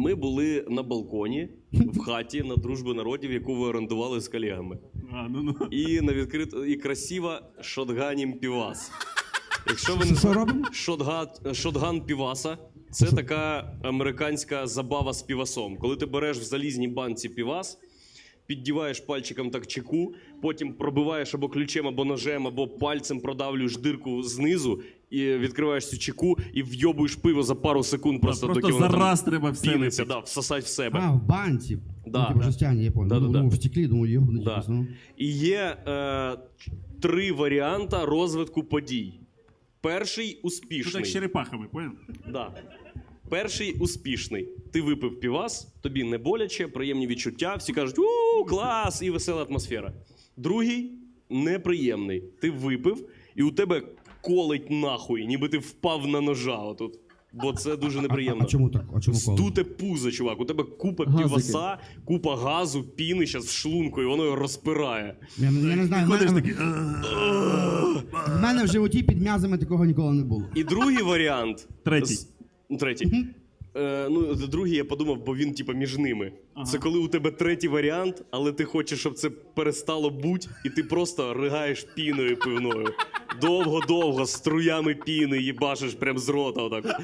Ми були на балконі в хаті на дружби народів, яку ви орендували з колегами. А, ну, ну. І на відкрито і красива шотганім півас. Якщо ви не Що робимо? Шотган піваса це така американська забава з півасом. Коли ти береш в залізній банці півас, піддіваєш пальчиком так чеку, потім пробиваєш або ключем, або ножем, або пальцем продавлюєш дирку знизу, і відкриваєш цю чеку і вйобуєш пиво за пару секунд просто, Просто доки там зараз треба все піниться, да, всосать в себе. А, в банці. Да. Ну, типу, жестяні, я понял. Да, да, ну, да. в стеклі, думаю, йобнуть Да. ну. І є е, три варіанти розвитку подій. Перший Тут успішний. як з черепахами, поняв? Да. Перший успішний. Ти випив півас, тобі не боляче, приємні відчуття, всі кажуть, у клас, і весела атмосфера. Другий неприємний. Ти випив, і у тебе колить нахуй, ніби ти впав на ножа отут. Бо це дуже А, неприємно. а чому так? А чому коло? Здуте пузо, чувак. У тебе купа Газики. піваса, купа газу, піни зараз в шлунку, і воно його розпирає. Я, я не знаю, в мене, такий. в мене в животі під м'язами такого ніколи не було. І другий варіант. Третій. Ну, Третій. Е, ну, другий я подумав, бо він, типа, між ними. Це коли у тебе третій варіант, але ти хочеш, щоб це перестало бути, і ти просто ригаєш піною пивною. Довго-довго, з струями піни, їбашиш прям з рота. Отак.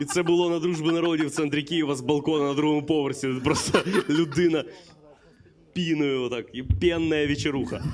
І це було на дружбі народів в центрі Києва з балкона на другому поверсі. Просто людина піною, отак, і пенна вечеруха.